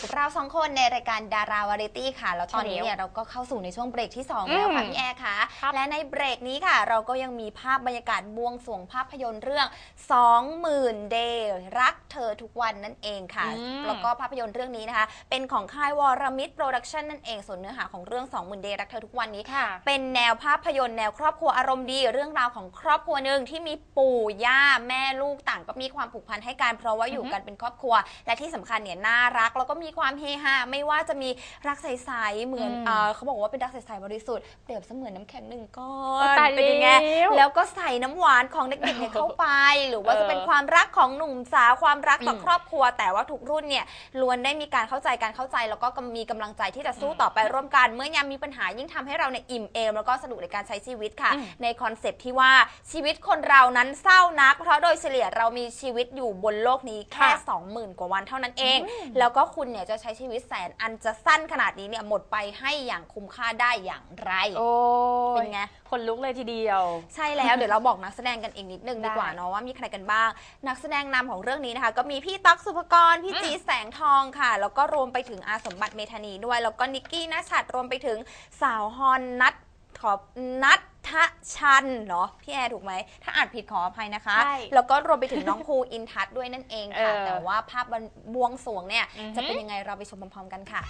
อยู่กับเราสองคนในรายการดาราวาไรตี้ค่ะ แล้วตอนนี้ใช่แล้วเนี่ยเราก็เข้าสู่ในช่วงเบรกที่2อืมแล้วค่ะพี่แอร์ค่ะครับและในเบรกนี้ค่ะ เราก็ยังมีภาพบรรยากาศบวงสรวงภาพยนตร์เรื่อง 20,000 Day รักเธอทุกวันนั่นเองค่ะอืมแล้วก็ภาพยนตร์เรื่องนี้นะคะ เป็นของค่ายวรมิตรโปรดักชันนั่นเอง ส่วนเนื้อหาของเรื่อง 20,000 Day รักเธอทุกวันนี้ค่ะเป็นแนวภาพยนตร์แนวครอบครัวอารมณ์ดี เรื่องราวของครอบครัวหนึ่งที่มีปู่ย่าแม่ลูกต่างก็มีความผูกพันให้กันเพราะว่าอยู่อือฮึกันเป็นครอบครัว และที่สำคัญเนี่ยน่ารักแล้วก็มีความเฮฮาไม่ว่าจะมีรักใสๆเหมือนอืมเอ่อเขาบอกว่าเป็นรักใสๆบริสุทธิ์เปรียบเสมือนน้ำแข็งหนึ่งก้อโอ้นตายเป็นยังไงแล้ว แล้วก็ใส่น้ำหวานของเด็กๆเนี่ยเข้าไป หรือว่าเออจะเป็นความรักของหนุ่มสาวความรักต่ออม ครอบครัว แต่ว่าทุกรุ่นเนี่ยล้วนได้มีการเข้าใจการเข้าใจ แล้วก็มีกำลังใจที่จะสู้ต่อไปร่วมกัน เมื่อยามมีปัญหายิ่งทำให้เราเนี่ยอิ่มเอมแล้วก็สนุกในการใช้ชีวิตค่ะอืมในคอนเซปต์ที่ว่าชีวิตคนเรานั้นเศร้านัก เพราะโดยเฉลี่ยเรามีชีวิตอยู่บนโลกนี้แค่ ค่ะ 20,000 กว่าวันเท่านั้นเอง แล้วก็คุณเนี่ยจะใช้ชีวิตแสนอันจะสั้นขนาดนี้เนี่ยหมดไปให้อย่างคุ้มค่าได้อย่างไร โอ้เป็นไง คนลุกเลยทีเดียว ใช่แล้ว เดี๋ยวเราบอกนักแสดงกันเองนิดนึงได้ดีกว่าเนาะว่ามีใครกันบ้าง นักแสดงนำของเรื่องนี้นะคะ ก็มีพี่ตั๊กสุภกร พี่อืมจีแสงทองค่ะ แล้วก็รวมไปถึงอาสมบัติเมธานีด้วย แล้วก็นิกกี้นัชัดรวมไปถึงสาวฮอนนัทขอนัท ทชันเนาะพี่แอร์ถูกไหม ถ้าอ่านผิดขออภัยนะคะ ใช่แล้วก็รวมไปถึงน้องภูอินทัศน์ด้วยนั่นเองค่ะ เออแต่ว่าภาพบวงสรวงเนี่ย อือฮึจะเป็นยังไงเราไปชมพร้อมๆกันค่ะ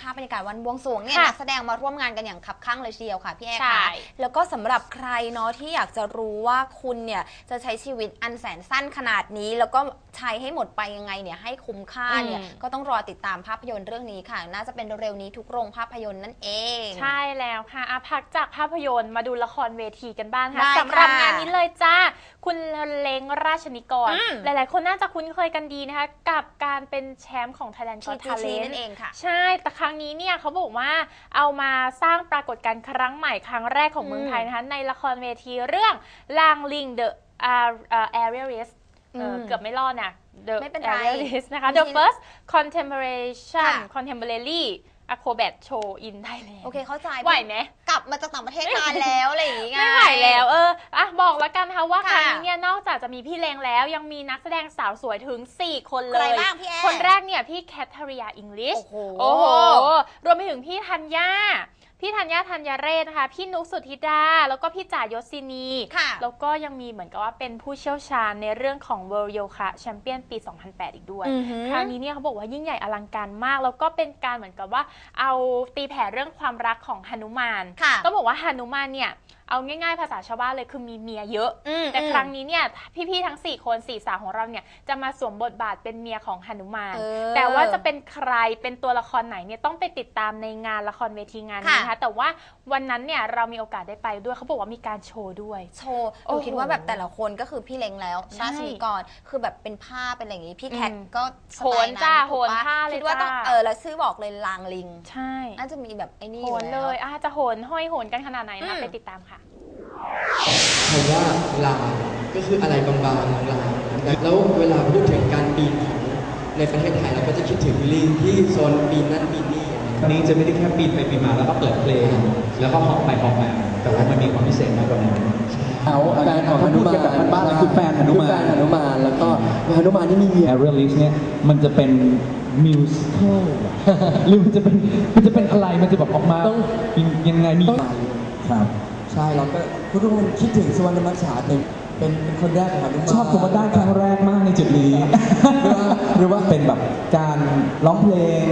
ภาพบรรยากาศวันบวงสรวงเนี่ยค่ะนักแสดงมาร่วมงานกันอย่างคับข้างเลยทีเดียวค่ะพี่แอร์ใช่ ค่ะแล้วก็สำหรับใครเนาะที่อยากจะรู้ว่าคุณเนี่ยจะใช้ชีวิตอันแสนสั้นขนาดนี้ แล้วก็ใช้ให้หมดไปยังไงเนี่ยให้คุ้มค่าเนี่ยอืม ก็ต้องรอติดตามภาพยนตร์เรื่องนี้ค่ะ น่าจะเป็นเร็วๆนี้ทุกโรงภาพยนตร์นั่นเอง ใช่แล้วค่ะอาพักจากภาพยนตร์มาดูละครเวทีกันบ้างได้ค่ะค่ะสำหรับงานนี้เลยจ้า คุณเล้งราชนิกร อืม หลายๆ คนน่าจะคุ้นเคยกันดีนะคะ กับการเป็นแชมป์ของ Thailand ที Got ทีชี Talent นั่นเองค่ะ ใช่ แต่ครั้งนี้เนี่ยเขาบอกว่าเอามาสร้างปรากฏการณ์ครั้งใหม่ครั้งแรกของเมืองอืมไทยนะคะในละครเวทีเรื่องลางลิง The Aerialist เอออืมเกือบไม่รอดนะ The ไม่เป็นไร Aerialist นะคะ ไม่ The ใช่ First Contemporary ค่ะ Contemporary Acrobat Show in Thailand โอเคเข้าใจไหวไหม กลับมาจากต่างประเทศนานแล้วอะไรอย่างงี้ไง ไม่ไหวแล้วเอออะบอกแล้วกันนะคะว่าคค่ะ รั้งนี้เนี่ยนอกจากจะมีพี่เลงแล้วยังมีนักแสดงสาวสวยถึง 4 คนเลใครย บ้างพี่แอร์คนแรกเนี่ยพี่แคทเธอรียาอิงลิชโอ้โหโอ้โห รวมไปถึงพี่ธัญญา พี่ธัญญาธัญเรศนะคะ พี่นุกสุธิดา แล้วก็พี่จ่ายศินีค่ะ แล้วก็ยังมีเหมือนกับว่าเป็นผู้เชี่ยวชาญในเรื่องของ World Yoga Champion ปี 2008 อีกด้วย อือหือครั้งนี้เนี่ยเขาบอกว่ายิ่งใหญ่อลังการมาก แล้วก็เป็นการเหมือนกับว่าเอาตีแผ่เรื่องความรักของหนุมาน ค่ะ ต้องบอกว่าหนุมานเนี่ยเอาง่ายๆ ภาษาชาวบ้านเลยคือมีเมียเยอะ อืมแต่อืมครั้งนี้เนี่ยพี่ๆทั้ง 4 คนสี่สาวของเราเนี่ยจะมาสวมบทบาทเป็นเมียของหนุมาน เออแต่ว่าจะเป็นใครเป็นตัวละครไหนเนี่ยต้องไปติดตามในงานละครเวทีงานนี้ค่ะนะคะ แต่ว่าวันนั้นเนี่ยเรามีโอกาสได้ไปด้วยเขาบอกว่ามีการโชว์ด้วย โชว์หโอ้นูโหคิดว่าแบบแต่ละคนก็คือพี่เล้งแล้วใช่ชาตินิกรคือแบบเป็นผ้าเป็นอะไรอย่างงี้ พี่แคทอืมก็สโหไตนล์จ้าถูกปะโหนผ้าเลยคิดว่าต้องจ้า เออแล้วชื่อบอกเลยลางลิง ใช่น่าจะมีแบบไอ้นี่โหอยู่นแล้เลวยอะจะโหนห้อยโหนกันขนาดไหนนะอืม ไปติดตามค่ะ คำว่าลาก็คืออะไรบางๆลาแล้วเวลาพูดถึงการปีนเขาในประเทศไทยเราก็จะคิดถึงลิงที่โซนปีนนั่นปีนนี่อะไรคราวนี้จะไม่ได้แค่ปีนไปปีนมาแล้วก็เปิดเพลง แล้วก็ฮอปไปฮอปมา แต่ว่ามันมีความพิเศษมากกว่านั้นเอาแฟนของหนุมานถ้าพูดกันแบบบ้านๆเลยคือแฟนหนุมานคือแฟนหนุมานแล้วก็หนุมานนี่มีเมีย Aerial List เนี่ยมันจะเป็นมิวสิควลหรือมันจะเป็นมันจะเป็นอะไรมันจะแบบออกมาต้องยังยังไงมีต้องครับ ใช่เราก็ทุกคนคิดถึงสุวรรณมัจฉาเป็นเป็นเป็นคนแรกของหนุมานชอบคำว่าได้ครั้งแรกมากในจุดนี้ หรือว่าหรือว่าเป็นแบบการร้องเพลง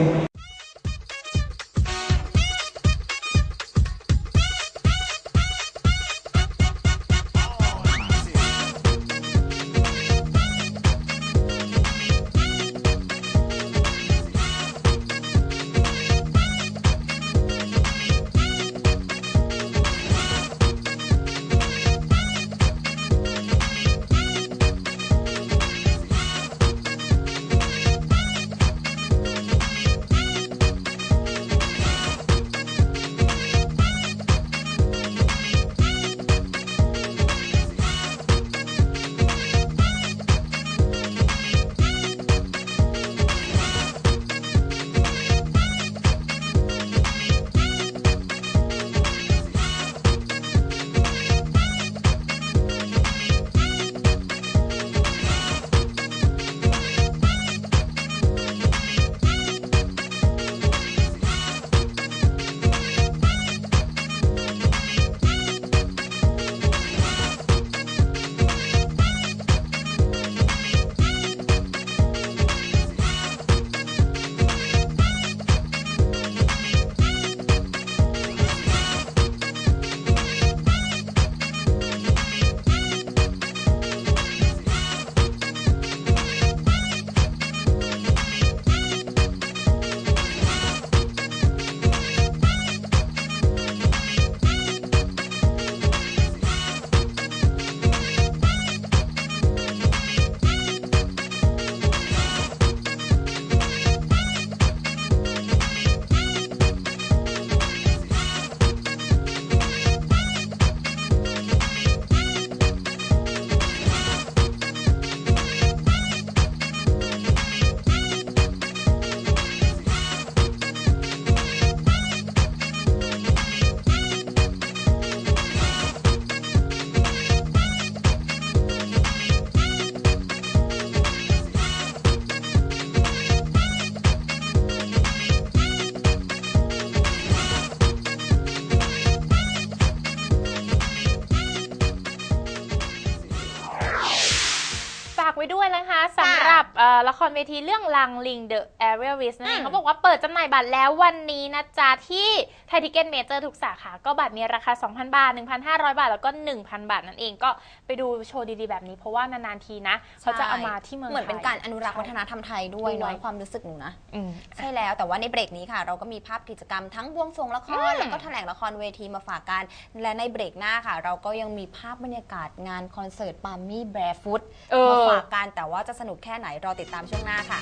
ไว้ด้วยนะคะสำหรับเอ่อละครเวทีเรื่องลังลิง The Aerial w i s นั่นเออืงมเขาบอกว่าเปิดจำหน่ายบัตรแล้ววันนี้นะจ๊ะ ที่ไทยทิเก็ตเมเจอร์ทุกสาขา ก็บัตรมีราคา 2,000 บาท 1,500 บาท แล้วก็ 1,000 บาทนั่นเองก็ไปดูโชว์ดีๆแบบนี้ เพราะว่านานๆทีนะ เขาจะเอามาที่เมืองไทย เหมือนเป็นการอนุรักษ์วัฒนธรรมไทยด้วยด้เนาะวยความรู้สึกหนูนะอืมใช่แล้วแต่ว่าในเบรกนี้ค่ะ เราก็มีภาพกิจกรรมทั้งบวงสรวงละครอืมแล้วก็แถลงละครเวทีมาฝากกันและในเบรกหน้าค่ะ เราก็ยังมีภาพบรรยากาศงานคอนเสิร์ตปามี่แบร์ฟุตเอมาอฝากกัน แต่ว่าจะสนุกแค่ไหนรอติดตามช่วงหน้าค่ะ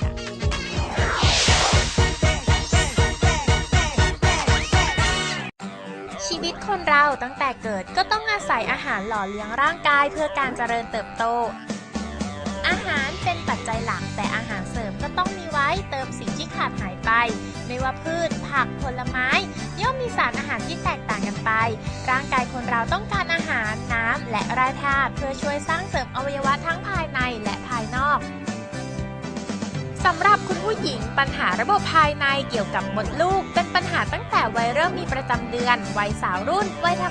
ชีวิตคนเราตั้งแต่เกิดก็ต้องอาศัยอาหารหล่อเลี้ยงร่างกายเพื่อการเจริญเติบโต อาหารเป็นปัจจัยหลักแต่อาหารเสริมก็ต้องมีไว้เติมสิ่งที่ขาดหายไป ไม่ว่าพืช ผักผลไม้ สารอาหารที่แตกต่างกันไป ร่างกายคนเราต้องการอาหารน้ำและแร่ธาตุเพื่อช่วยสร้างเสริมอวัยวะทั้งภายในและภายนอกสำหรับคุณผู้หญิงปัญหาระบบภายในเกี่ยวกับมดลูก เป็นปัญหาตั้งแต่วัยเริ่มมีประจำเดือน วัยสาวรุ่นวัยทำ